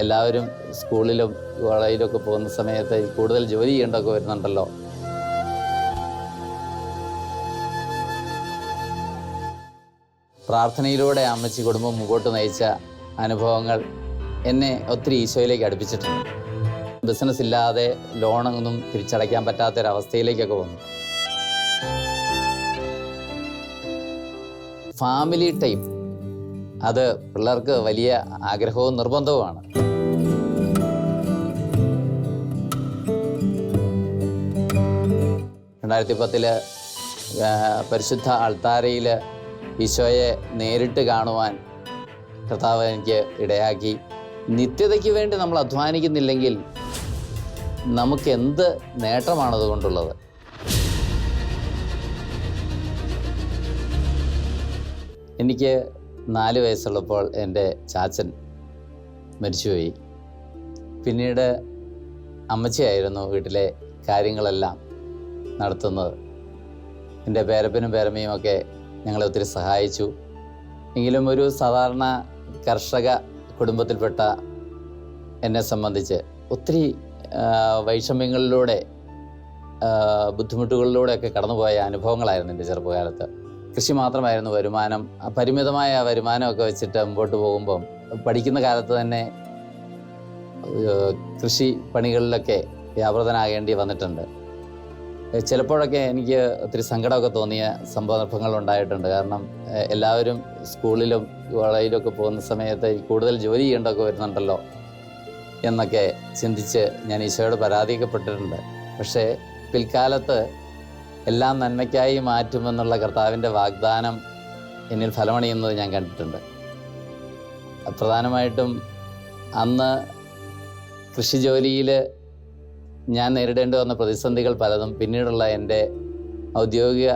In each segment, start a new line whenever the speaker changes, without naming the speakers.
എല്ലാവരും സ്കൂളിലും കോളേജിലൊക്കെ പോകുന്ന സമയത്ത് കൂടുതൽ ജോലി ചെയ്യേണ്ടതൊക്കെ വരുന്നുണ്ടല്ലോ. പ്രാർത്ഥനയിലൂടെ അമ്മച്ചി കുടുംബം മുമ്പോട്ട് നയിച്ച അനുഭവങ്ങൾ എന്നെ ഒത്തിരി ഈശോയിലേക്ക് അടുപ്പിച്ചിട്ടുണ്ട്. ബിസിനസ് ഇല്ലാതെ ലോണൊന്നും തിരിച്ചടയ്ക്കാൻ പറ്റാത്തൊരവസ്ഥയിലേക്കൊക്കെ വന്നു. ഫാമിലി ടൈം അത് പിള്ളേർക്ക് വലിയ ആഗ്രഹവും നിർബന്ധവുമാണ്. രണ്ടായിരത്തി പത്തിൽ പരിശുദ്ധ അൾത്താരയിൽ ഈശോയെ നേരിട്ട് കാണുവാൻ കർത്താവ് എനിക്ക് ഇടയാക്കി. നിത്യതയ്ക്ക് വേണ്ടി നമ്മൾ അധ്വാനിക്കുന്നില്ലെങ്കിൽ നമുക്ക് എന്ത് നേട്ടമാണ് അതുകൊണ്ടുള്ളത് എനിക്ക് നാല് വയസ്സുള്ളപ്പോൾ എന്റെ ചാച്ചൻ മരിച്ചുപോയി. പിന്നീട് അമ്മച്ചിയായിരുന്നു വീട്ടിലെ കാര്യങ്ങളെല്ലാം നടത്തുന്നത്. എന്റെ പേരപ്പനും പേരമ്മയും ഒക്കെ ഞങ്ങളെ ഒത്തിരി സഹായിച്ചു. എങ്കിലും ഒരു സാധാരണ കർഷക കുടുംബത്തിൽപ്പെട്ട എന്നെ സംബന്ധിച്ച് ഒത്തിരി വൈഷമ്യങ്ങളിലൂടെ ബുദ്ധിമുട്ടുകളിലൂടെയൊക്കെ കടന്നുപോയ അനുഭവങ്ങളായിരുന്നു എന്റെ ചെറുപ്പകാലത്ത്. കൃഷി മാത്രമായിരുന്നു വരുമാനം. പരിമിതമായ വരുമാനമൊക്കെ വെച്ചിട്ട് മുമ്പോട്ട് പോകുമ്പം പഠിക്കുന്ന കാലത്ത് തന്നെ കൃഷി പണികളിലൊക്കെ വ്യാപൃതനാകേണ്ടി വന്നിട്ടുണ്ട്. ചിലപ്പോഴൊക്കെ എനിക്ക് ഒത്തിരി സങ്കടമൊക്കെ തോന്നിയ സന്ദർഭങ്ങൾ ഉണ്ടായിട്ടുണ്ട്. കാരണം എല്ലാവരും സ്കൂളിലും കോളേജിലൊക്കെ പോകുന്ന സമയത്ത് കൂടുതൽ ജോലി ചെയ്യേണ്ടതൊക്കെ വരുന്നുണ്ടല്ലോ എന്നൊക്കെ ചിന്തിച്ച് ഞാൻ ഈശോയോട് പരാതിക്കപ്പെട്ടിട്ടുണ്ട് പക്ഷേ പിൽക്കാലത്ത് എല്ലാം നന്മയ്ക്കായി മാറ്റുമെന്നുള്ള കർത്താവിന്റെ വാഗ്ദാനം എന്നിൽ ഫലമണിയുന്നത് ഞാൻ കണ്ടിട്ടുണ്ട്. പ്രധാനമായിട്ടും അന്ന് കൃഷി ജോലിയിൽ ഞാൻ നേരിടേണ്ടി വന്ന പ്രതിസന്ധികൾ പലതും പിന്നീടുള്ള എന്റെ ഔദ്യോഗിക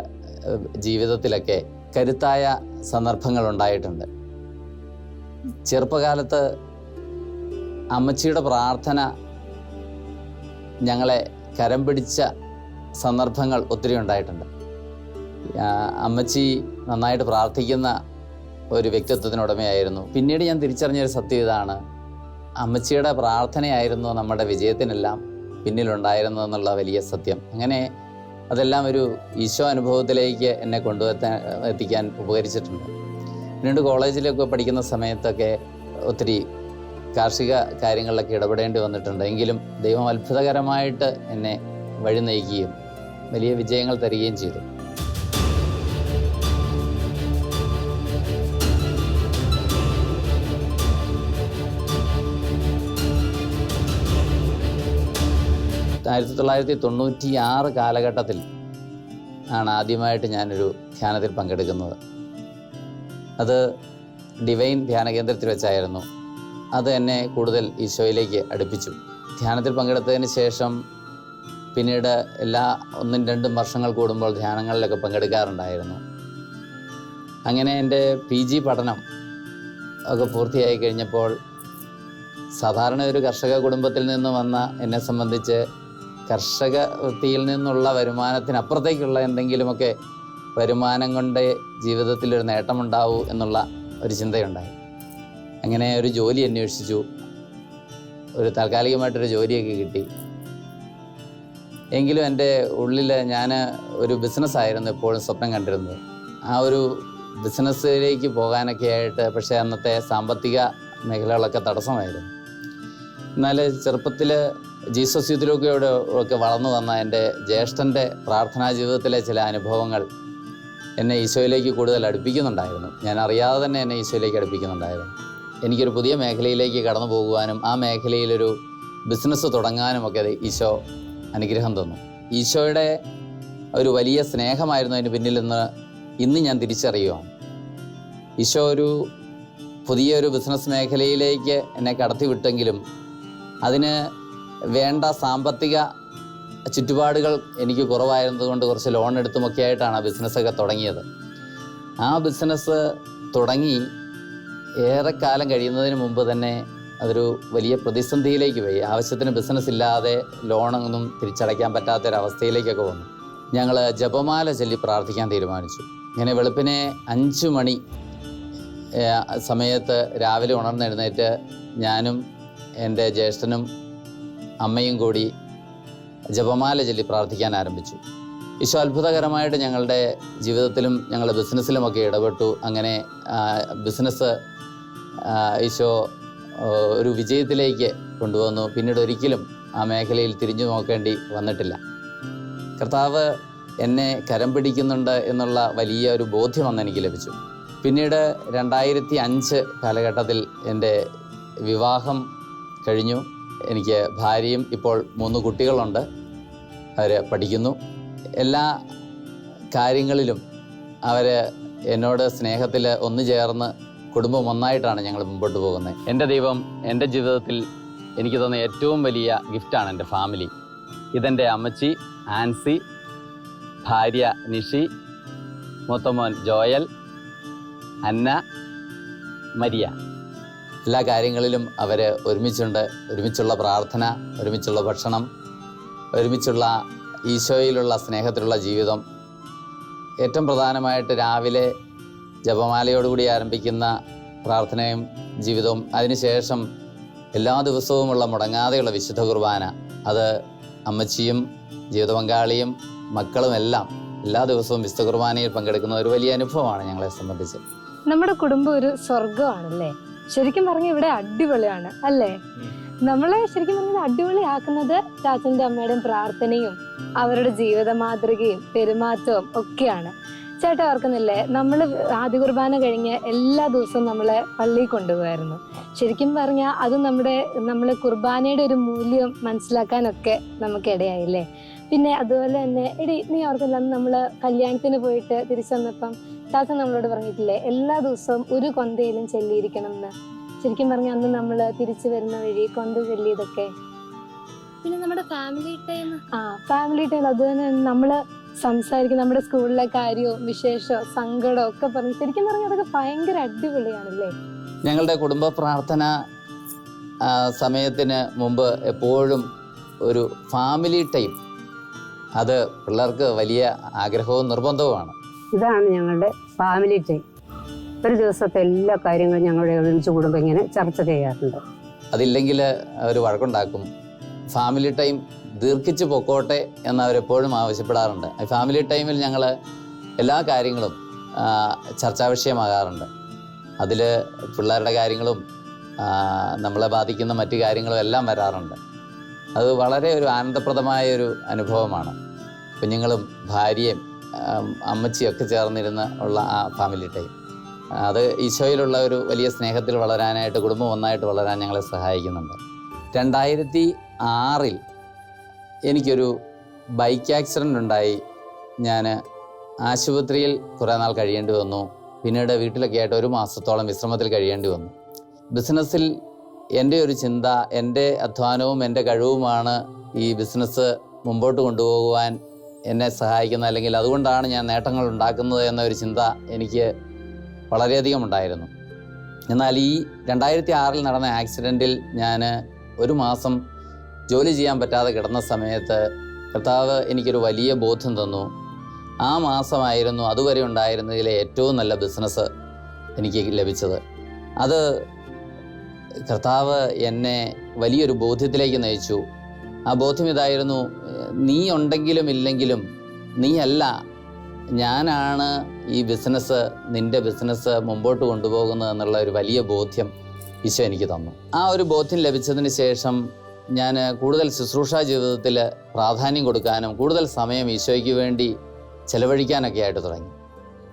ജീവിതത്തിലൊക്കെ കരുത്തായ സന്ദർഭങ്ങൾ ഉണ്ടായിട്ടുണ്ട്. ചെറുപ്പകാലത്ത് അമ്മച്ചിയുടെ പ്രാർത്ഥന ഞങ്ങളെ കരം പിടിച്ച സന്ദർഭങ്ങൾ ഒത്തിരി ഉണ്ടായിട്ടുണ്ട്. അമ്മച്ചി നന്നായിട്ട് പ്രാർത്ഥിക്കുന്ന ഒരു വ്യക്തിത്വത്തിനുടമയായിരുന്നു. പിന്നീട് ഞാൻ തിരിച്ചറിഞ്ഞൊരു സത്യം ഇതാണ്. അമ്മച്ചിയുടെ പ്രാർത്ഥനയായിരുന്നു നമ്മുടെ വിജയത്തിനെല്ലാം പിന്നിലുണ്ടായിരുന്നു എന്നുള്ള വലിയ സത്യം. അങ്ങനെ അതെല്ലാം ഒരു ഈശോ അനുഭവത്തിലേക്ക് എന്നെ കൊണ്ടുവത്താൻ എത്തിക്കാൻ ഉപകരിച്ചിട്ടുണ്ട്. പിന്നീട് കോളേജിലൊക്കെ പഠിക്കുന്ന സമയത്തൊക്കെ ഒത്തിരി കാർഷിക കാര്യങ്ങളിലൊക്കെ ഇടപെടേണ്ടി വന്നിട്ടുണ്ട്. എങ്കിലും ദൈവം അത്ഭുതകരമായിട്ട് എന്നെ വഴി നയിക്കുകയും വലിയ വിജയങ്ങൾ തരികയും ചെയ്തു. ആയിരത്തി തൊള്ളായിരത്തി തൊണ്ണൂറ്റി ആറ് കാലഘട്ടത്തിൽ ആണ് ആദ്യമായിട്ട് ഞാനൊരു ധ്യാനത്തിൽ പങ്കെടുക്കുന്നത്. അത് ഡിവൈൻ ധ്യാന കേന്ദ്രത്തിൽ വെച്ചായിരുന്നു. അത് എന്നെ കൂടുതൽ ഈശോയിലേക്ക് അടുപ്പിച്ചു. ധ്യാനത്തിൽ പങ്കെടുത്തതിന് ശേഷം പിന്നീട് എല്ലാ ഒന്നും രണ്ടും വർഷങ്ങൾ കൂടുമ്പോൾ ധ്യാനങ്ങളിലൊക്കെ പങ്കെടുക്കാറുണ്ടായിരുന്നു. അങ്ങനെ എന്റെ പി ജി പഠനം ഒക്കെ പൂർത്തിയായി കഴിഞ്ഞപ്പോൾ സാധാരണ ഒരു കർഷക കുടുംബത്തിൽ നിന്ന് വന്ന എന്നെ സംബന്ധിച്ച് കർഷക വൃത്തിയിൽ നിന്നുള്ള വരുമാനത്തിനപ്പുറത്തേക്കുള്ള എന്തെങ്കിലുമൊക്കെ വരുമാനം കൊണ്ട് ജീവിതത്തിൽ ഒരു നേട്ടമുണ്ടാവൂ എന്നുള്ള ഒരു ചിന്തയുണ്ടായി. അങ്ങനെ ഒരു ജോലി അന്വേഷിച്ചു. ഒരു താൽക്കാലികമായിട്ടൊരു ജോലിയൊക്കെ കിട്ടി. എങ്കിലും എന്റെ ഉള്ളിൽ ഞാൻ ഒരു ബിസിനസ്സായിരുന്നു എപ്പോഴും സ്വപ്നം കണ്ടിരുന്നത്. ആ ഒരു ബിസിനസ്സിലേക്ക് പോകാനൊക്കെ ആയിട്ട് പക്ഷേ അന്നത്തെ സാമ്പത്തിക മേഖലകളൊക്കെ തടസ്സമായിരുന്നു. എന്നാൽ ചെറുപ്പത്തിൽ ജീസസ് യൂത്തിലൊക്കെയോട് ഒക്കെ വളർന്നു വന്ന എന്റെ ജ്യേഷ്ഠന്റെ പ്രാർത്ഥനാ ജീവിതത്തിലെ ചില അനുഭവങ്ങൾ എന്നെ ഈശോയിലേക്ക് കൂടുതൽ അടുപ്പിക്കുന്നുണ്ടായിരുന്നു. ഞാൻ അറിയാതെ തന്നെ എന്നെ ഈശോയിലേക്ക് അടുപ്പിക്കുന്നുണ്ടായിരുന്നു. എനിക്കൊരു പുതിയ മേഖലയിലേക്ക് കടന്നു പോകുവാനും ആ മേഖലയിലൊരു ബിസിനസ് തുടങ്ങാനും ഒക്കെ ഈശോ അനുഗ്രഹം തന്നു. ഈശോയുടെ ഒരു വലിയ സ്നേഹമായിരുന്നു അതിന് പിന്നിൽ നിന്ന് ഇന്ന് ഞാൻ തിരിച്ചറിയുവാണ്. ഈശോ ഒരു പുതിയൊരു ബിസിനസ് മേഖലയിലേക്ക് എന്നെ കടത്തിവിട്ടെങ്കിലും അതിന് വേണ്ട സാമ്പത്തിക ചുറ്റുപാടുകൾ എനിക്ക് കുറവായിരുന്നതുകൊണ്ട് കുറച്ച് ലോൺ എടുത്തുമൊക്കെ ആയിട്ടാണ് ആ ബിസിനസ്സൊക്കെ തുടങ്ങിയത്. ആ ബിസിനസ് തുടങ്ങി ഏറെക്കാലം കഴിയുന്നതിന് മുമ്പ് തന്നെ അതൊരു വലിയ പ്രതിസന്ധിയിലേക്ക് പോയി. ആവശ്യത്തിന് ബിസിനസ് ഇല്ലാതെ ലോണൊന്നും തിരിച്ചടയ്ക്കാൻ പറ്റാത്തൊരവസ്ഥയിലേക്കൊക്കെ വന്നു. ഞങ്ങൾ ജപമാല ചൊല്ലി പ്രാർത്ഥിക്കാൻ തീരുമാനിച്ചു. ഇങ്ങനെ വെളുപ്പിനെ അഞ്ച് മണി സമയത്ത് രാവിലെ ഉണർന്നെഴുന്നേറ്റ് ഞാനും എന്റെ ജ്യേഷ്ഠനും അമ്മയും കൂടി ജപമാല ചൊല്ലി പ്രാർത്ഥിക്കാൻ ആരംഭിച്ചു. ഈശോ അത്ഭുതകരമായിട്ട് ഞങ്ങളുടെ ജീവിതത്തിലും ഞങ്ങളുടെ ബിസിനസ്സിലുമൊക്കെ ഇടപെട്ടു. അങ്ങനെ ബിസിനസ് ഈശോ ഒരു വിജയത്തിലേക്ക് കൊണ്ടുവന്നു. പിന്നീട് ഒരിക്കലും ആ മേഖലയിൽ തിരിഞ്ഞു നോക്കേണ്ടി വന്നിട്ടില്ല. കർത്താവ് എന്നെ കരം പിടിക്കുന്നുണ്ട് എന്നുള്ള വലിയ ഒരു ബോധ്യം അന്ന് എനിക്ക് ലഭിച്ചു. പിന്നീട് രണ്ടായിരത്തി അഞ്ച് കാലഘട്ടത്തിൽ എന്റെ വിവാഹം കഴിഞ്ഞു. എനിക്ക് ഭാര്യയും ഇപ്പോൾ മൂന്ന് കുട്ടികളുണ്ട്. അവർ പഠിക്കുന്നു. എല്ലാ കാര്യങ്ങളിലും അവർ എന്നോട് സ്നേഹത്തിൽ ഒന്നു ചേർന്ന് കുടുംബം ഒന്നായിട്ടാണ് ഞങ്ങൾ മുമ്പോട്ട് പോകുന്നത്. എന്റെ ദൈവം എന്റെ ജീവിതത്തിൽ എനിക്ക് തന്ന ഏറ്റവും വലിയ ഗിഫ്റ്റാണ് എന്റെ ഫാമിലി ഇതെന്റെ അമ്മച്ചി ആൻസി ഭാര്യ നിഷി മൂത്തമോൻ ജോയൽ അന്ന മരിയ. എല്ലാ കാര്യങ്ങളിലും അവർ ഒരുമിച്ചുണ്ട്. ഒരുമിച്ചുള്ള പ്രാർത്ഥന ഒരുമിച്ചുള്ള ഭക്ഷണം ഒരുമിച്ചുള്ള ഈശോയിലുള്ള സ്നേഹത്തിലുള്ള ജീവിതം. ഏറ്റവും പ്രധാനമായിട്ട് രാവിലെ ജപമാലയോടുകൂടി ആരംഭിക്കുന്ന പ്രാർത്ഥനയും ജീവിതവും അതിനുശേഷം എല്ലാ ദിവസവുമുള്ള മുടങ്ങാതെയുള്ള വിശുദ്ധ കുർബാന അത് അമ്മച്ചിയും ജീവിത പങ്കാളിയും മക്കളും എല്ലാം ദിവസവും വിശുദ്ധ കുർബാനയിൽ പങ്കെടുക്കുന്ന ഒരു വലിയ അനുഭവമാണ് ഞങ്ങളെ സംബന്ധിച്ച്.
നമ്മുടെ കുടുംബം ഒരു സ്വർഗമാണല്ലേ ശരിക്കും പറഞ്ഞ ഇവിടെ അടിപൊളിയാണ് അല്ലേ? നമ്മളെ ശരിക്കും പറഞ്ഞാൽ അടിപൊളിയാക്കുന്നത് ചാച്ചന്റെ അമ്മയുടെയും പ്രാർത്ഥനയും അവരുടെ ജീവിത മാതൃകയും പെരുമാറ്റവും ഒക്കെയാണ്. ചേട്ടാ ഓർക്കുന്നില്ലേ? നമ്മൾ ആദ്യ കുർബാന കഴിഞ്ഞ് എല്ലാ ദിവസവും നമ്മളെ പള്ളിയിൽ കൊണ്ടുപോകായിരുന്നു ശരിക്കും പറഞ്ഞാൽ അത് നമ്മുടെ നമ്മൾ കുർബാനയുടെ ഒരു മൂല്യം മനസ്സിലാക്കാനൊക്കെ നമുക്ക് ഇടയായില്ലേ പിന്നെ അതുപോലെ തന്നെ എടി നീ ഓർക്കില്ല അന്ന് നമ്മൾ കല്യാണത്തിന് പോയിട്ട് തിരിച്ചു വന്നപ്പം താത്ത നമ്മളോട് പറഞ്ഞിട്ടില്ലേ എല്ലാ ദിവസവും ഒരു കൊന്തയിലും ചെല്ലിയിരിക്കണം എന്ന് ശരിക്കും പറഞ്ഞ അന്ന് നമ്മൾ തിരിച്ചു വരുന്ന വഴി കൊന്ത ചെല്ലിയതൊക്കെ.
പിന്നെ നമ്മുടെ ഫാമിലി ടൈം.
ആ ഫാമിലി ടൈം. അതുപോലെ തന്നെ നമ്മൾ സംസാരിക്കും നമ്മുടെ സ്കൂളിലെ കാര്യവും വിശേഷവും സങ്കടവും ഒക്കെ പറഞ്ഞു ശരിക്കും പറഞ്ഞാൽ അതൊക്കെ ഭയങ്കര അടിപൊളിയാണല്ലേ?
ഞങ്ങളുടെ കുടുംബ പ്രാർത്ഥന സമയത്തിന് മുമ്പ് എപ്പോഴും ഒരു ഫാമിലി ടൈം. അത് പിള്ളേർക്ക് വലിയ ആഗ്രഹവും നിർബന്ധവുമാണ്.
ഇതാണ് ഞങ്ങളുടെ ഫാമിലി ടൈം. ഒരു ദിവസത്തെ എല്ലാ കാര്യങ്ങളും ഞങ്ങളുടെ ഒരുമിച്ച് കുടുംബം ഇങ്ങനെ ചർച്ച ചെയ്യാറുണ്ട്.
അതില്ലെങ്കിൽ അവർ വഴക്കുണ്ടാക്കും. ഫാമിലി ടൈം ദീർഘിച്ച് പൊക്കോട്ടെ എന്ന് അവരെപ്പോഴും ആവശ്യപ്പെടാറുണ്ട് ഫാമിലി ടൈമിൽ ഞങ്ങൾ എല്ലാ കാര്യങ്ങളും ചർച്ചാ വിഷയമാകാറുണ്ട്. അതിൽ പിള്ളേരുടെ കാര്യങ്ങളും നമ്മളെ ബാധിക്കുന്ന മറ്റു കാര്യങ്ങളും എല്ലാം വരാറുണ്ട്. അത് വളരെ ഒരു ആനന്ദപ്രദമായ ഒരു അനുഭവമാണ്. കുഞ്ഞുങ്ങളും ഭാര്യയും അമ്മച്ചിയൊക്കെ ചേർന്നിരുന്ന് ഉള്ള ആ ഫാമിലി ടൈം അത് ഈശോയിലുള്ള ഒരു വലിയ സ്നേഹത്തിൽ വളരാനായിട്ട് കുടുംബം ഒന്നായിട്ട് വളരാൻ ഞങ്ങളെ സഹായിക്കുന്നുണ്ട്. രണ്ടായിരത്തി ആറിൽ എനിക്കൊരു ബൈക്ക് ആക്സിഡന്റ് ഉണ്ടായി. ഞാൻ ആശുപത്രിയിൽ കുറേ നാൾ കഴിയേണ്ടി വന്നു. പിന്നീട് വീട്ടിലൊക്കെ ആയിട്ട് ഒരു മാസത്തോളം വിശ്രമത്തിൽ കഴിയേണ്ടി വന്നു. ബിസിനസ്സിൽ എന്റെ ഒരു ചിന്ത എന്റെ അധ്വാനവും എന്റെ കഴിവുമാണ് ഈ ബിസിനസ് മുമ്പോട്ട് കൊണ്ടുപോകുവാൻ എന്നെ സഹായിക്കുന്ന അല്ലെങ്കിൽ അതുകൊണ്ടാണ് ഞാൻ നേട്ടങ്ങൾ ഉണ്ടാക്കുന്നത് എന്ന ഒരു ചിന്ത എനിക്ക് വളരെയധികം ഉണ്ടായിരുന്നു. എന്നാൽ ഈ രണ്ടായിരത്തി ആറിൽ നടന്ന ആക്സിഡന്റിൽ ഞാൻ ഒരു മാസം ജോലി ചെയ്യാൻ പറ്റാതെ കിടന്ന സമയത്ത് കർത്താവ് എനിക്കൊരു വലിയ ബോധ്യം തന്നു. ആ മാസമായിരുന്നു അതുവരെ ഉണ്ടായിരുന്നതിലെ ഏറ്റവും നല്ല ബിസിനസ് എനിക്ക് ലഭിച്ചത്. അത് കർത്താവ് എന്നെ വലിയൊരു ബോധ്യത്തിലേക്ക് നയിച്ചു. ആ ബോധ്യം ഇതായിരുന്നു നീ ഉണ്ടെങ്കിലും ഇല്ലെങ്കിലും നീയല്ല ഞാനാണ് ഈ ബിസിനസ് നിന്റെ ബിസിനസ് മുമ്പോട്ട് കൊണ്ടുപോകുന്നത് എന്നുള്ള ഒരു വലിയ ബോധ്യം ഈശോ എനിക്ക് തന്നു. ആ ഒരു ബോധ്യം ലഭിച്ചതിന് ശേഷം ഞാൻ കൂടുതൽ ശുശ്രൂഷാ ജീവിതത്തിൽ പ്രാധാന്യം കൊടുക്കാനും കൂടുതൽ സമയം ഈശോയ്ക്ക് വേണ്ടി ചെലവഴിക്കാനൊക്കെ ആയിട്ട് തുടങ്ങി.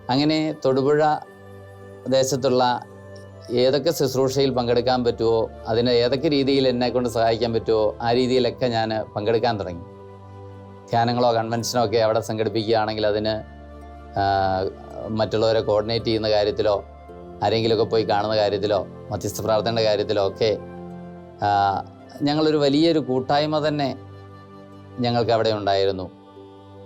അങ്ങനെ തൊടുപുഴ ദേശത്തുള്ള ഏതൊക്കെ ശുശ്രൂഷയിൽ പങ്കെടുക്കാൻ പറ്റുമോ അതിന് ഏതൊക്കെ രീതിയിൽ എന്നെ കൊണ്ട് സഹായിക്കാൻ പറ്റുമോ ആ രീതിയിലൊക്കെ ഞാൻ പങ്കെടുക്കാൻ തുടങ്ങി. ധ്യാനങ്ങളോ കൺവെൻഷനോ ഒക്കെ അവിടെ സംഘടിപ്പിക്കുകയാണെങ്കിൽ അതിന് മറ്റുള്ളവരെ കോർഡിനേറ്റ് ചെയ്യുന്ന കാര്യത്തിലോ ആരെങ്കിലുമൊക്കെ പോയി കാണുന്ന കാര്യത്തിലോ മധ്യസ്ഥ പ്രാർത്ഥനയുടെ കാര്യത്തിലോ ഒക്കെ ഞങ്ങളൊരു വലിയൊരു കൂട്ടായ്മ തന്നെ ഞങ്ങൾക്ക് അവിടെ ഉണ്ടായിരുന്നു.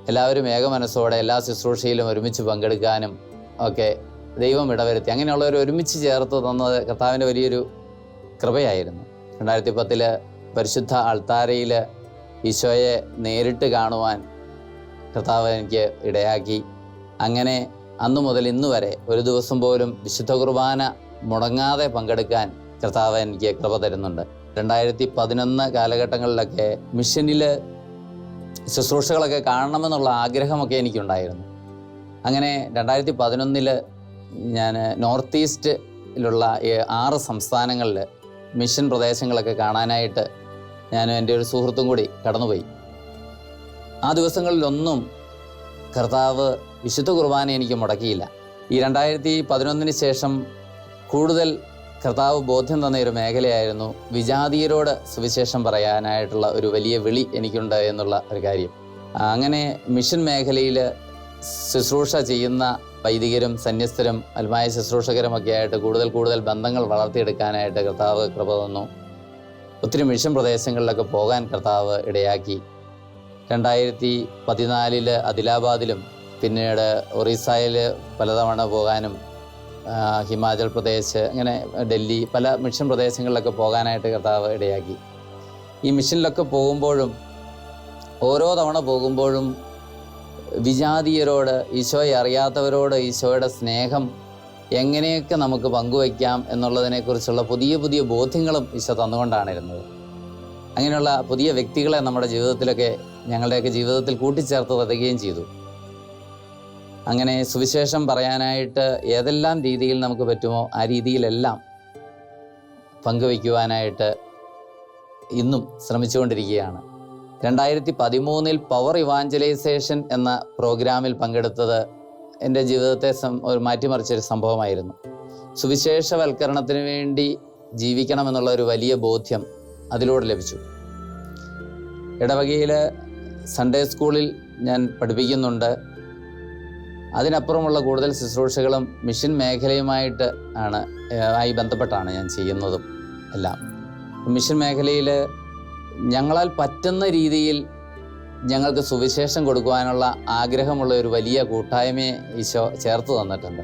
എല്ലാവരും ഏകമനസ്സോടെ എല്ലാ ശുശ്രൂഷയിലും ഒരുമിച്ച് പങ്കെടുക്കാനും ഒക്കെ ദൈവം ഇടവരുത്തി. അങ്ങനെയുള്ളവർ ഒരുമിച്ച് ചേർത്ത് തന്നത് കർത്താവിന്റെ വലിയൊരു കൃപയായിരുന്നു. രണ്ടായിരത്തി പത്തിൽ പരിശുദ്ധ അൾത്താരയിൽ ഈശോയെ നേരിട്ട് കാണുവാൻ കർത്താവ് എനിക്ക് ഇടയാക്കി. അങ്ങനെ അന്നു മുതൽ ഇന്ന് വരെ ഒരു ദിവസം പോലും വിശുദ്ധ കുർബാന മുടങ്ങാതെ പങ്കെടുക്കാൻ കർത്താവ് എനിക്ക് കൃപ തരുന്നുണ്ട്. രണ്ടായിരത്തി പതിനൊന്ന് കാലഘട്ടങ്ങളിലൊക്കെ മിഷനിൽ ശുശ്രൂഷകളൊക്കെ കാണണമെന്നുള്ള ആഗ്രഹമൊക്കെ എനിക്കുണ്ടായിരുന്നു. അങ്ങനെ രണ്ടായിരത്തി പതിനൊന്നിൽ ഞാൻ നോർത്ത് ഈസ്റ്റിലുള്ള ആറ് സംസ്ഥാനങ്ങളിൽ മിഷൻ പ്രദേശങ്ങളൊക്കെ കാണാനായിട്ട് ഞാൻ എന്റെ ഒരു സുഹൃത്തും കൂടി കടന്നുപോയി. ആ ദിവസങ്ങളിലൊന്നും കർത്താവ് വിശുദ്ധ കുർബാന എനിക്ക് മുടക്കിയില്ല. ഈ രണ്ടായിരത്തി പതിനൊന്നിന് ശേഷം കൂടുതൽ കർത്താവ് ബോധ്യം തന്ന ഒരു മേഖലയായിരുന്നു വിജാതീയരോട് സുവിശേഷം പറയാനായിട്ടുള്ള ഒരു വലിയ വിളി എനിക്കുണ്ട് എന്നുള്ള ഒരു കാര്യം. അങ്ങനെ മിഷൻ മേഖലയിൽ ശുശ്രൂഷ ചെയ്യുന്ന വൈദികരും സന്യസ്തരും അൽമായ ശുശ്രൂഷകരും ഒക്കെ ആയിട്ട് കൂടുതൽ കൂടുതൽ ബന്ധങ്ങൾ വളർത്തിയെടുക്കാനായിട്ട് കർത്താവ് കൃപ തന്നു. ഒത്തിരി മിഷൻ പ്രദേശങ്ങളിലൊക്കെ പോകാൻ കർത്താവ് ഇടയാക്കി. രണ്ടായിരത്തി പതിനാലിൽ അദിലാബാദിലും പിന്നീട് ഒറീസയിൽ പലതവണ പോകാനും ഹിമാചൽ പ്രദേശ് അങ്ങനെ ഡൽഹി പല മിഷൻ പ്രദേശങ്ങളിലൊക്കെ പോകാനായിട്ട് കർത്താവ് ഇടയാക്കി. ഈ മിഷനിലൊക്കെ പോകുമ്പോഴും ഓരോ തവണ പോകുമ്പോഴും വിജാതീയരോട് ഈശോയെ അറിയാത്തവരോട് ഈശോയുടെ സ്നേഹം എങ്ങനെയൊക്കെ നമുക്ക് പങ്കുവയ്ക്കാം എന്നുള്ളതിനെക്കുറിച്ചുള്ള പുതിയ പുതിയ ബോധ്യങ്ങളും ഈശോ തന്നുകൊണ്ടാണ് ഇരുന്നത്. അങ്ങനെയുള്ള പുതിയ വ്യക്തികളെ നമ്മുടെ ജീവിതത്തിലൊക്കെ ഞങ്ങളുടെയൊക്കെ ജീവിതത്തിൽ കൂട്ടിച്ചേർത്ത് തരികയും ചെയ്തു. അങ്ങനെ സുവിശേഷം പറയാനായിട്ട് ഏതെല്ലാം രീതിയിൽ നമുക്ക് പറ്റുമോ ആ രീതിയിലെല്ലാം പങ്കുവയ്ക്കുവാനായിട്ട് ഇന്നും ശ്രമിച്ചുകൊണ്ടിരിക്കുകയാണ്. രണ്ടായിരത്തി പതിമൂന്നിൽ പവർ ഇവാഞ്ചലൈസേഷൻ എന്ന പ്രോഗ്രാമിൽ പങ്കെടുത്തത് എന്റെ ജീവിതത്തെ ഒരു മാറ്റിമറിച്ചൊരു സംഭവമായിരുന്നു. സുവിശേഷവൽക്കരണത്തിന് വേണ്ടി ജീവിക്കണമെന്നുള്ള ഒരു വലിയ ബോധ്യം അതിലൂടെ ലഭിച്ചു. ഇടവകയിൽ സൺഡേ സ്കൂളിൽ ഞാൻ പഠിപ്പിക്കുന്നുണ്ട്. അതിനപ്പുറമുള്ള കൂടുതൽ ശുശ്രൂഷകളും മിഷൻ മേഖലയുമായിട്ട് ആണ് ആയി ബന്ധപ്പെട്ടാണ് ഞാൻ ചെയ്യുന്നതും എല്ലാം. മിഷൻ മേഖലയിൽ ഞങ്ങളാൽ പറ്റുന്ന രീതിയിൽ ഞങ്ങൾക്ക് സുവിശേഷം കൊടുക്കുവാനുള്ള ആഗ്രഹമുള്ള ഒരു വലിയ കൂട്ടായ്മയെ ഈശോ ചേർത്ത് തന്നിട്ടുണ്ട്.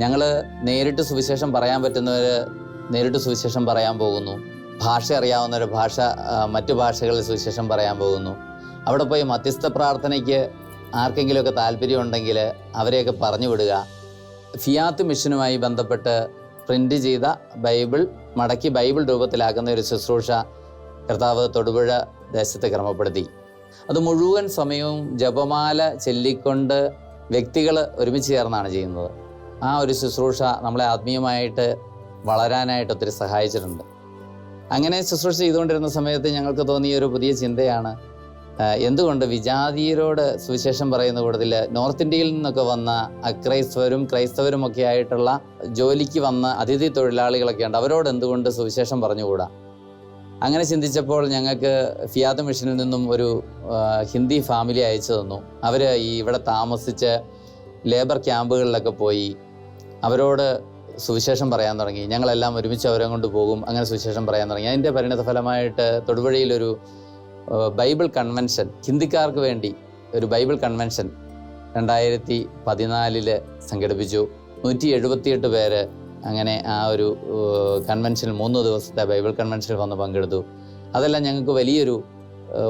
ഞങ്ങൾ നേരിട്ട് സുവിശേഷം പറയാൻ പറ്റുന്നവർ നേരിട്ട് സുവിശേഷം പറയാൻ പോകുന്നു. ഭാഷ അറിയാവുന്നവർ ഭാഷ മറ്റു ഭാഷകളിൽ സുവിശേഷം പറയാൻ പോകുന്നു. അവിടെ പോയി മധ്യസ്ഥ പ്രാർത്ഥനയ്ക്ക് ആർക്കെങ്കിലുമൊക്കെ താല്പര്യം ഉണ്ടെങ്കിൽ അവരെയൊക്കെ പറഞ്ഞു വിടുക. ഫിയാത്ത് മിഷനുമായി ബന്ധപ്പെട്ട് പ്രിന്റ് ചെയ്ത ബൈബിൾ മടക്കി ബൈബിൾ രൂപത്തിലാക്കുന്ന ഒരു ശുശ്രൂഷ കർത്താവ് തൊടുപുഴ ദേശത്ത് ക്രമപ്പെടുത്തി. അത് മുഴുവൻ സമയവും ജപമാല ചൊല്ലിക്കൊണ്ട് വ്യക്തികൾ ഒരുമിച്ച് ചേർന്നാണ് ചെയ്യുന്നത്. ആ ഒരു ശുശ്രൂഷ നമ്മളെ ആത്മീയമായിട്ട് വളരാനായിട്ട് ഒത്തിരി സഹായിച്ചിട്ടുണ്ട്. അങ്ങനെ ശുശ്രൂഷ ചെയ്തുകൊണ്ടിരുന്ന സമയത്ത് ഞങ്ങൾക്ക് തോന്നിയ ഒരു പുതിയ ചിന്തയാണ് എന്തുകൊണ്ട് വിജാതീയരോട് സുവിശേഷം പറയുന്ന കൂട്ടത്തിൽ നോർത്ത് ഇന്ത്യയിൽ നിന്നൊക്കെ വന്ന അക്രൈസ്തവരും ക്രൈസ്തവരും ഒക്കെ ആയിട്ടുള്ള ജോലിക്ക് വന്ന അതിഥി തൊഴിലാളികളൊക്കെ ഉണ്ട്. അവരോട് എന്തുകൊണ്ട് സുവിശേഷം പറഞ്ഞുകൂടാ? അങ്ങനെ ചിന്തിച്ചപ്പോൾ ഞങ്ങൾക്ക് ഫിയാദ് മിഷനിൽ നിന്നും ഒരു ഹിന്ദി ഫാമിലി അയച്ചു തന്നു. അവർ ഈ ഇവിടെ താമസിച്ച് ലേബർ ക്യാമ്പുകളിലൊക്കെ പോയി അവരോട് സുവിശേഷം പറയാൻ തുടങ്ങി. ഞങ്ങളെല്ലാം ഒരുമിച്ച് അവരെ കൊണ്ട് പോകും. അങ്ങനെ സുവിശേഷം പറയാൻ തുടങ്ങി. അതിന്റെ പരിണിത ഫലമായിട്ട് തൊടുപുഴയിലൊരു ബൈബിൾ കൺവെൻഷൻ ഹിന്ദിക്കാർക്ക് വേണ്ടി ഒരു ബൈബിൾ കൺവെൻഷൻ രണ്ടായിരത്തി പതിനാലിൽ സംഘടിപ്പിച്ചു. നൂറ്റി എഴുപത്തിയെട്ട് പേര് അങ്ങനെ ആ ഒരു കൺവെൻഷനിൽ മൂന്ന് ദിവസത്തെ ബൈബിൾ കൺവെൻഷനിൽ വന്ന് പങ്കെടുത്തു. അതെല്ലാം ഞങ്ങൾക്ക് വലിയൊരു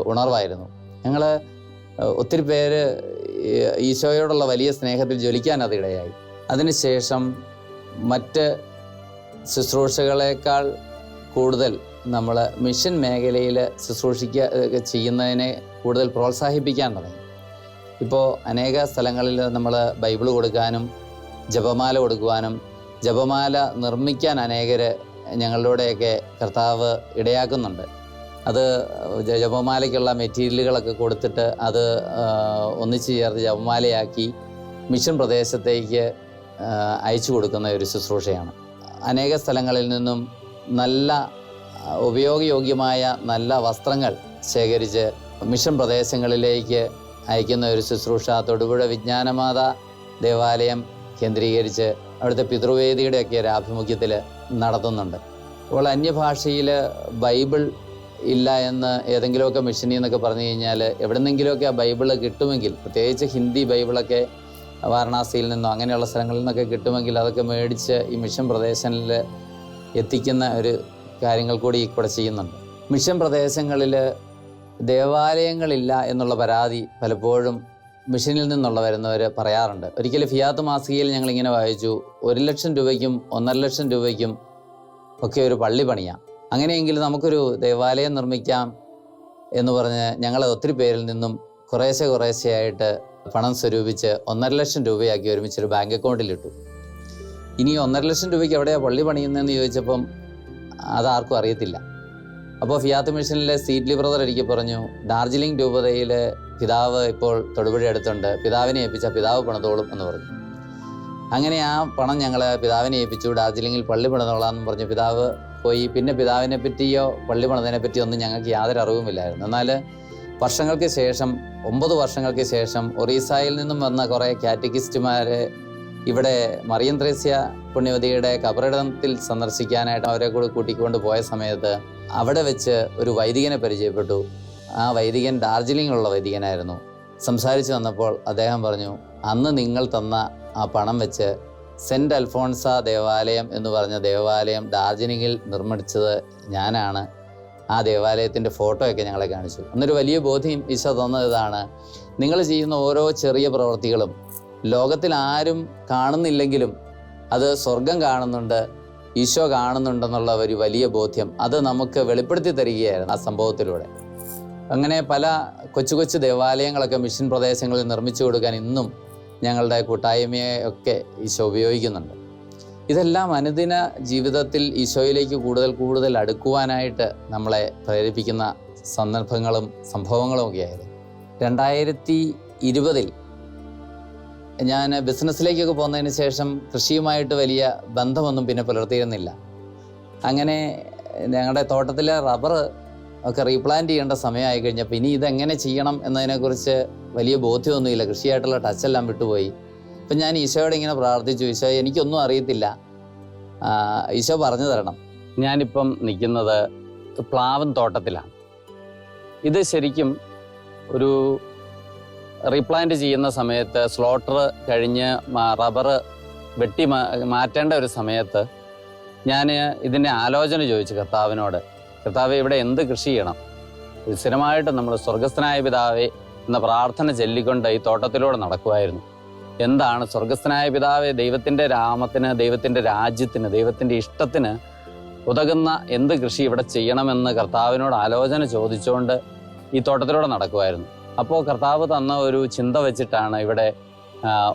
ഉണർവായിരുന്നു. ഞങ്ങൾ ഒത്തിരി പേര് ഈശോയോടുള്ള വലിയ സ്നേഹത്തിൽ ജ്വലിക്കാൻ അതിടയായി. അതിനുശേഷം മറ്റ് ശുശ്രൂഷകളേക്കാൾ കൂടുതൽ നമ്മൾ മിഷൻ മേഖലയിൽ ശുശ്രൂഷിക്കുക ചെയ്യുന്നതിനെ കൂടുതൽ പ്രോത്സാഹിപ്പിക്കാൻ തുടങ്ങി. ഇപ്പോൾ അനേക സ്ഥലങ്ങളിൽ നമ്മൾ ബൈബിൾ കൊടുക്കാനും ജപമാല കൊടുക്കുവാനും ജപമാല നിർമ്മിക്കാൻ അനേകർ ഞങ്ങളിലൂടെയൊക്കെ കർത്താവ് ഇടയാക്കുന്നുണ്ട്. അത് ജപമാലയ്ക്കുള്ള മെറ്റീരിയലുകളൊക്കെ കൊടുത്തിട്ട് അത് ഒന്നിച്ചു ചേർത്ത് ജപമാലയാക്കി മിഷൻ പ്രദേശത്തേക്ക് അയച്ചു കൊടുക്കുന്ന ഒരു ശുശ്രൂഷയാണ്. അനേക സ്ഥലങ്ങളിൽ നിന്നും നല്ല ഉപയോഗയോഗ്യമായ നല്ല വസ്ത്രങ്ങൾ ശേഖരിച്ച് മിഷൻ പ്രദേശങ്ങളിലേക്ക് അയക്കുന്ന ഒരു ശുശ്രൂഷ തൊടുപുഴ വിജ്ഞാനമാത ദേവാലയം കേന്ദ്രീകരിച്ച് അവിടുത്തെ പിതൃവേദിയുടെയൊക്കെ ഒരു ആഭിമുഖ്യത്തിൽ നടത്തുന്നുണ്ട്. അപ്പോൾ അന്യഭാഷയിൽ ബൈബിൾ ഇല്ല എന്ന് ഏതെങ്കിലുമൊക്കെ മിഷനിൽ നിന്നൊക്കെ പറഞ്ഞു കഴിഞ്ഞാൽ എവിടെന്നെങ്കിലുമൊക്കെ ആ ബൈബിൾ കിട്ടുമെങ്കിൽ പ്രത്യേകിച്ച് ഹിന്ദി ബൈബിളൊക്കെ വാരണാസിയിൽ നിന്നോ അങ്ങനെയുള്ള സ്ഥലങ്ങളിൽ നിന്നൊക്കെ കിട്ടുമെങ്കിൽ അതൊക്കെ മേടിച്ച് ഈ മിഷൻ പ്രദേശങ്ങളിൽ എത്തിക്കുന്ന ഒരു കാര്യങ്ങൾ കൂടി ഇവിടെ ചെയ്യുന്നുണ്ട്. മിഷൻ പ്രദേശങ്ങളിൽ ദേവാലയങ്ങളില്ല എന്നുള്ള പരാതി പലപ്പോഴും മിഷനിൽ നിന്നുള്ള വരുന്നവർ പറയാറുണ്ട്. ഒരിക്കലും ഫിയാത്ത് മാസികയിൽ ഞങ്ങൾ ഇങ്ങനെ വായിച്ചു ഒരു ലക്ഷം രൂപയ്ക്കും ഒന്നര ലക്ഷം രൂപയ്ക്കും ഒക്കെ ഒരു പള്ളി പണിയാം. അങ്ങനെയെങ്കിൽ നമുക്കൊരു ദേവാലയം നിർമ്മിക്കാം എന്ന് പറഞ്ഞ് ഞങ്ങൾ ഒത്തിരി പേരിൽ നിന്നും കുറേശ്ശെ കുറേശ്ശെയായിട്ട് പണം സ്വരൂപിച്ച് ഒന്നര ലക്ഷം രൂപയാക്കി ഒരുമിച്ചൊരു ബാങ്ക് അക്കൗണ്ടിലിട്ടു. ഇനി ഒന്നര ലക്ഷം രൂപയ്ക്ക് എവിടെയാണ് പള്ളി പണിയുന്നതെന്ന് ചോദിച്ചപ്പം അതാർക്കും അറിയത്തില്ല. അപ്പോൾ ഫിയാത്ത് മിഷനിലെ സീറ്റ്ലി ബ്രദർ എനിക്ക് പറഞ്ഞു ഡാർജിലിംഗ് രൂപതയിൽ പിതാവ് ഇപ്പോൾ തൊടുപുഴ അടുത്തുണ്ട്. പിതാവിനെ ഏൽപ്പിച്ച പിതാവ് പണിതോളും എന്ന് പറഞ്ഞു. അങ്ങനെ ആ പണം ഞങ്ങൾ പിതാവിനെ ഏൽപ്പിച്ചു. ഡാർജിലിംഗിൽ പള്ളി പണിതോളാമെന്ന് പറഞ്ഞു. പിതാവ് പോയി. പിന്നെ പിതാവിനെ പറ്റിയോ പള്ളി പണിതിനെ പറ്റിയോ ഒന്നും ഞങ്ങൾക്ക് യാതൊരു അറിവുമില്ലായിരുന്നു. എന്നാൽ വർഷങ്ങൾക്ക് ശേഷം ഒമ്പത് വർഷങ്ങൾക്ക് ശേഷം ഒറീസയിൽ നിന്നും വന്ന കുറേ കാറ്റഗിസ്റ്റുമാർ ഇവിടെ മറിയം ത്രേസ്യ പുണ്യവതിയുടെ കബറിടത്തിൽ സന്ദർശിക്കാനായിട്ട് അവരെ കൂടെ കൂട്ടിക്കൊണ്ട് പോയ സമയത്ത് അവിടെ വെച്ച് ഒരു വൈദികനെ പരിചയപ്പെട്ടു. ആ വൈദികൻ ഡാർജിലിംഗിലുള്ള വൈദികനായിരുന്നു. സംസാരിച്ചു വന്നപ്പോൾ അദ്ദേഹം പറഞ്ഞു അന്ന് നിങ്ങൾ തന്ന ആ പണം വെച്ച് സെന്റ് അൽഫോൺസ ദേവാലയം എന്ന് പറഞ്ഞ ദേവാലയം ഡാർജിലിംഗിൽ നിർമ്മിച്ചത് ഞാനാണ്. ആ ദേവാലയത്തിന്റെ ഫോട്ടോയൊക്കെ ഞങ്ങളെ കാണിച്ചു. അന്നൊരു വലിയ ബോധ്യം ഈശോ തന്നതാണ്. നിങ്ങൾ ചെയ്യുന്ന ഓരോ ചെറിയ പ്രവൃത്തികളും ലോകത്തിൽ ആരും കാണുന്നില്ലെങ്കിലും അത് സ്വർഗം കാണുന്നുണ്ട് ഈശോ കാണുന്നുണ്ടെന്നുള്ള ഒരു വലിയ ബോധ്യം അത് നമുക്ക് വെളിപ്പെടുത്തി തരികയായിരുന്നു ആ സംഭവത്തിലൂടെ. അങ്ങനെ പല കൊച്ചു കൊച്ചു ദേവാലയങ്ങളൊക്കെ മിഷൻ പ്രദേശങ്ങളിൽ നിർമ്മിച്ചു കൊടുക്കാൻ ഇന്നും ഞങ്ങളുടെ കൂട്ടായ്മയെ ഒക്കെ ഈശോ ഉപയോഗിക്കുന്നുണ്ട്. ഇതെല്ലാം അനുദിന ജീവിതത്തിൽ ഈശോയിലേക്ക് കൂടുതൽ കൂടുതൽ അടുക്കുവാനായിട്ട് നമ്മളെ പ്രേരിപ്പിക്കുന്ന സന്ദർഭങ്ങളും സംഭവങ്ങളും ഒക്കെയായിരുന്നു. രണ്ടായിരത്തി ഇരുപതിൽ ഞാൻ ബിസിനസ്സിലേക്കൊക്കെ പോകുന്നതിന് ശേഷം കൃഷിയുമായിട്ട് വലിയ ബന്ധമൊന്നും പിന്നെ പുലർത്തിയിരുന്നില്ല. അങ്ങനെ ഞങ്ങളുടെ തോട്ടത്തിലെ റബ്ബർ ഒക്കെ റീപ്ലാന്റ് ചെയ്യേണ്ട സമയമായി കഴിഞ്ഞപ്പോൾ ഇനി ഇതെങ്ങനെ ചെയ്യണം എന്നതിനെക്കുറിച്ച് വലിയ ബോധ്യമൊന്നുമില്ല. കൃഷിയായിട്ടുള്ള ടച്ചെല്ലാം വിട്ടുപോയി. അപ്പം ഞാൻ ഈശോയോട് ഇങ്ങനെ പ്രാർത്ഥിച്ചു ഈശോ എനിക്കൊന്നും അറിയത്തില്ല. ഈശോ പറഞ്ഞു തരണം. ഞാനിപ്പം നിൽക്കുന്നത് പ്ലാവൻ തോട്ടത്തിലാണ്. ഇത് ശരിക്കും ഒരു റീപ്ലാന്റ് ചെയ്യുന്ന സമയത്ത് സ്ലോട്ടർ കഴിഞ്ഞ് റബ്ബർ വെട്ടി മാറ്റേണ്ട ഒരു സമയത്ത് ഞാൻ ഇതിന്റെ ആലോചന ചോദിച്ചു കർത്താവിനോട്. കർത്താവ് ഇവിടെ എന്ത് കൃഷി ചെയ്യണം? സ്ഥിരമായിട്ട് നമ്മൾ സ്വർഗസ്ഥനായ പിതാവേ എന്ന പ്രാർത്ഥന ചൊല്ലിക്കൊണ്ട് ഈ തോട്ടത്തിലൂടെ നടക്കുമായിരുന്നു എന്താണ് സ്വർഗസ്ഥനായ പിതാവെ? ദൈവത്തിന്റെ രാമത്തിന് ദൈവത്തിന്റെ രാജ്യത്തിന് ദൈവത്തിന്റെ ഇഷ്ടത്തിന് ഉതകുന്ന എന്ത് കൃഷി ഇവിടെ ചെയ്യണമെന്ന് കർത്താവിനോട് ആലോചന ചോദിച്ചുകൊണ്ട് ഈ തോട്ടത്തിലൂടെ നടക്കുമായിരുന്നു അപ്പോൾ കർത്താവ് തന്ന ഒരു ചിന്ത വെച്ചിട്ടാണ് ഇവിടെ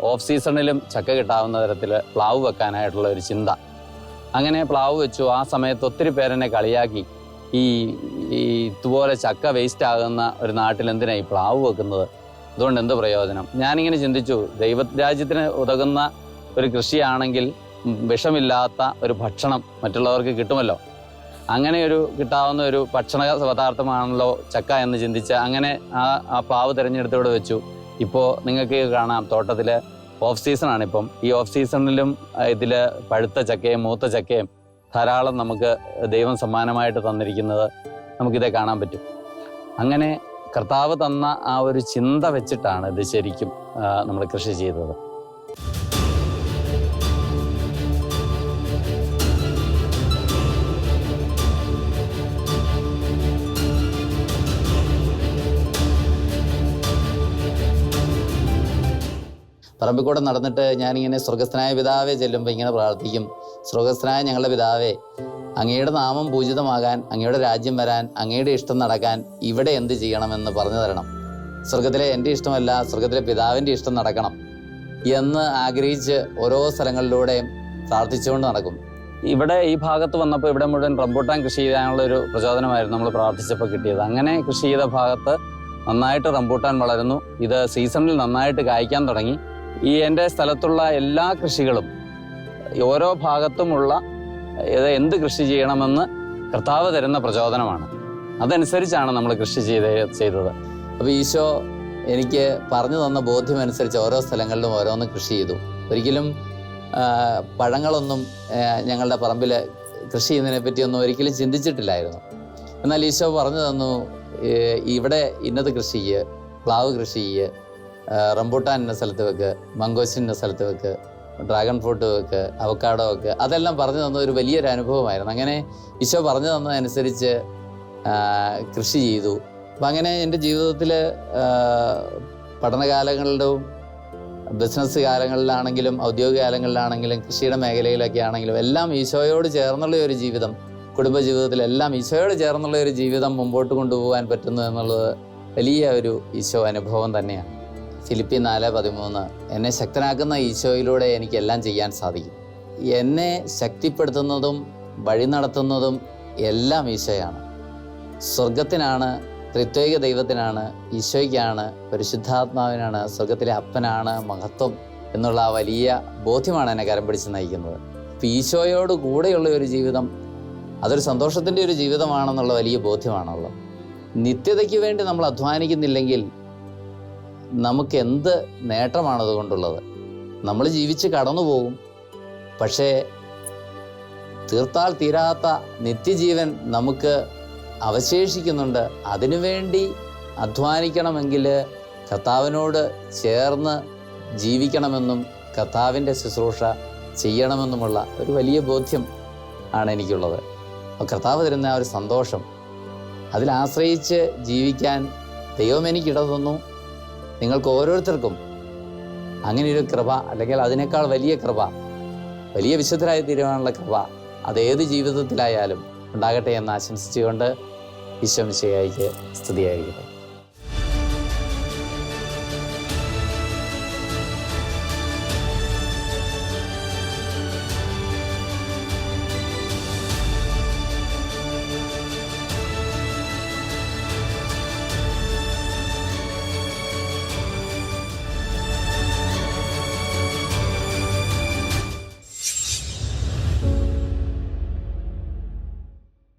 ഓഫ് സീസണിലും ചക്ക കിട്ടാവുന്ന തരത്തിൽ പ്ലാവ് വെക്കാനായിട്ടുള്ള ഒരു ചിന്ത. അങ്ങനെ പ്ലാവ് വെച്ചു. ആ സമയത്ത് ഒത്തിരി പേരെന്നെ കളിയാക്കി. ഈ ഈ ഇതുപോലെ ചക്ക വേസ്റ്റ് ആകുന്ന ഒരു നാട്ടിൽ എന്തിനാ ഈ പ്ലാവ് വെക്കുന്നത്? അതുകൊണ്ട് എന്ത് പ്രയോജനം? ഞാനിങ്ങനെ ചിന്തിച്ചു. ദൈവരാജ്യത്തിന് ഉതകുന്ന ഒരു കൃഷിയാണെങ്കിൽ വിഷമില്ലാത്ത ഒരു ഭക്ഷണം മറ്റുള്ളവർക്ക് കിട്ടുമല്ലോ? അങ്ങനെ ഒരു കിട്ടാവുന്ന ഒരു ഭക്ഷണ പദാർത്ഥമാണല്ലോ ചക്ക എന്ന് ചിന്തിച്ച് അങ്ങനെ ആ ആ പാവ് തിരഞ്ഞെടുത്തിവിടെ വെച്ചു. ഇപ്പോൾ നിങ്ങൾക്ക് കാണാം തോട്ടത്തിൽ ഓഫ് സീസണാണ് ഇപ്പം. ഈ ഓഫ് സീസണിലും ഇതിൽ പഴുത്ത ചക്കയും മൂത്ത ചക്കയും ധാരാളം നമുക്ക് ദൈവം സമ്മാനമായിട്ട് തന്നിരിക്കുന്നത് നമുക്കിതേ കാണാൻ പറ്റും. അങ്ങനെ കർത്താവ് തന്ന ആ ഒരു ചിന്ത വെച്ചിട്ടാണ് ഇത് ശരിക്കും നമ്മൾ കൃഷി ചെയ്തത്. പറമ്പിക്കൂടെ നടന്നിട്ട് ഞാനിങ്ങനെ സ്വർഗസ്ഥനായ പിതാവെ ചെല്ലുമ്പോൾ ഇങ്ങനെ പ്രാർത്ഥിക്കും. സ്വർഗസ്ഥനായ ഞങ്ങളുടെ പിതാവേ അങ്ങയുടെ നാമം പൂജിതമാകാൻ അങ്ങയുടെ രാജ്യം വരാൻ അങ്ങയുടെ ഇഷ്ടം നടക്കാൻ ഇവിടെ എന്ത് ചെയ്യണമെന്ന് പറഞ്ഞു തരണം. സ്വർഗത്തിലെ എന്റെ ഇഷ്ടമല്ല സ്വർഗത്തിലെ പിതാവിന്റെ ഇഷ്ടം നടക്കണം എന്ന് ആഗ്രഹിച്ച് ഓരോ സ്ഥലങ്ങളിലൂടെയും പ്രാർത്ഥിച്ചുകൊണ്ട് നടക്കും. ഇവിടെ ഈ ഭാഗത്ത് വന്നപ്പോൾ ഇവിടെ മുഴുവൻ റംബൂട്ടാൻ കൃഷി ചെയ്യാനുള്ള ഒരു പ്രചോദനമായിരുന്നു നമ്മൾ പ്രാർത്ഥിച്ചപ്പോൾ കിട്ടിയത്. അങ്ങനെ കൃഷി ചെയ്ത ഭാഗത്ത് നന്നായിട്ട് റംബൂട്ടാൻ വളരുന്നു. ഇത് സീസണിൽ നന്നായിട്ട് കായ്ക്കാൻ തുടങ്ങി. ഈ എന്റെ സ്ഥലത്തുള്ള എല്ലാ കൃഷികളും ഓരോ ഭാഗത്തുമുള്ള എന്ത് കൃഷി ചെയ്യണമെന്ന് കർത്താവ് തരുന്ന പ്രചോദനമാണ്. അതനുസരിച്ചാണ് നമ്മൾ കൃഷി ചെയ്ത് ചെയ്തത്. അപ്പോൾ ഈശോ എനിക്ക് പറഞ്ഞു തന്ന ബോധ്യമനുസരിച്ച് ഓരോ സ്ഥലങ്ങളിലും ഓരോന്ന് കൃഷി ചെയ്തു. ഒരിക്കലും പഴങ്ങളൊന്നും ഞങ്ങളുടെ പറമ്പിൽ കൃഷി ചെയ്യുന്നതിനെ പറ്റിയൊന്നും ഒരിക്കലും ചിന്തിച്ചിട്ടില്ലായിരുന്നു. എന്നാൽ ഈശോ പറഞ്ഞു തന്നു ഇവിടെ ഇന്നത് കൃഷി ചെയ്യുക പ്ലാവ് കൃഷി ചെയ്യുക റംബൂട്ടാൻ എന്ന സ്ഥലത്ത് വെക്ക് മംഗോസിൻ എന്ന സ്ഥലത്ത് വെക്ക് ഡ്രാഗൺ ഫ്രൂട്ട് വെക്ക് അവക്കാടോ വെക്ക് അതെല്ലാം പറഞ്ഞു തന്ന ഒരു വലിയൊരു അനുഭവമായിരുന്നു. അങ്ങനെ ഈശോ പറഞ്ഞു തന്നതനുസരിച്ച് കൃഷി ചെയ്തു. അപ്പം അങ്ങനെ എന്റെ ജീവിതത്തിൽ പഠനകാലങ്ങളിലും ബിസിനസ് കാലങ്ങളിലാണെങ്കിലും ഔദ്യോഗിക കാലങ്ങളിലാണെങ്കിലും കൃഷിയുടെ മേഖലയിലൊക്കെ ആണെങ്കിലും എല്ലാം ഈശോയോട് ചേർന്നുള്ള ഒരു ജീവിതം കുടുംബജീവിതത്തിലെല്ലാം ഈശോയോട് ചേർന്നുള്ള ഒരു ജീവിതം മുമ്പോട്ട് കൊണ്ടുപോകാൻ പറ്റുന്നു എന്നുള്ളത് വലിയ ഒരു ഈശോ അനുഭവം തന്നെയാണ്. ഫിലിപ്പി നാല് പതിമൂന്ന്. എന്നെ ശക്തനാക്കുന്ന ഈശോയിലൂടെ എനിക്കെല്ലാം ചെയ്യാൻ സാധിക്കും. എന്നെ ശക്തിപ്പെടുത്തുന്നതും വഴി നടത്തുന്നതും എല്ലാം ഈശോയാണ്. സ്വർഗത്തിനാണ് ത്രിത്വൈക ദൈവത്തിനാണ് ഈശോയ്ക്കാണ് പരിശുദ്ധാത്മാവിനാണ് സ്വർഗത്തിലെ അപ്പനാണ് മഹത്വം എന്നുള്ള ആ വലിയ ബോധ്യമാണ് എന്നെ കരം പിടിച്ച് നയിക്കുന്നത്. അപ്പം ഈശോയോട് കൂടെയുള്ള ഒരു ജീവിതം അതൊരു സന്തോഷത്തിന്റെ ഒരു ജീവിതമാണെന്നുള്ള വലിയ ബോധ്യമാണുള്ളത്. നിത്യതയ്ക്ക് വേണ്ടി നമ്മൾ അധ്വാനിക്കുന്നില്ലെങ്കിൽ നമുക്ക് എന്ത് നേട്ടമാണ് അതുകൊണ്ടുള്ളത് നമ്മൾ ജീവിച്ച് കടന്നു പോകും പക്ഷേ തീർത്താൽ തീരാത്ത നിത്യജീവൻ നമുക്ക് അവശേഷിക്കുന്നുണ്ട്. അതിനുവേണ്ടി അധ്വാനിക്കണമെങ്കിൽ കർത്താവിനോട് ചേർന്ന് ജീവിക്കണമെന്നും കർത്താവിന്റെ ശുശ്രൂഷ ചെയ്യണമെന്നുമുള്ള ഒരു വലിയ ബോധ്യം ആണ് എനിക്കുള്ളത്. കർത്താവ് തരുന്ന ആ ഒരു സന്തോഷം അതിലാശ്രയിച്ച് ജീവിക്കാൻ ദൈവം എനിക്കിട തന്നു. നിങ്ങൾക്ക് ഓരോരുത്തർക്കും അങ്ങനെ ഒരു കൃപ അല്ലെങ്കിൽ അതിനേക്കാൾ വലിയ കൃപ വലിയ വിശുദ്ധരായ തീരുവാനുള്ള കൃപ അത് ഏത് ജീവിതത്തിലായാലും ഉണ്ടാകട്ടെ എന്ന് ആശംസിച്ചുകൊണ്ട് ഈശ്വമിശയായിക്ക് സ്തുതിയായിരിക്കട്ടെ.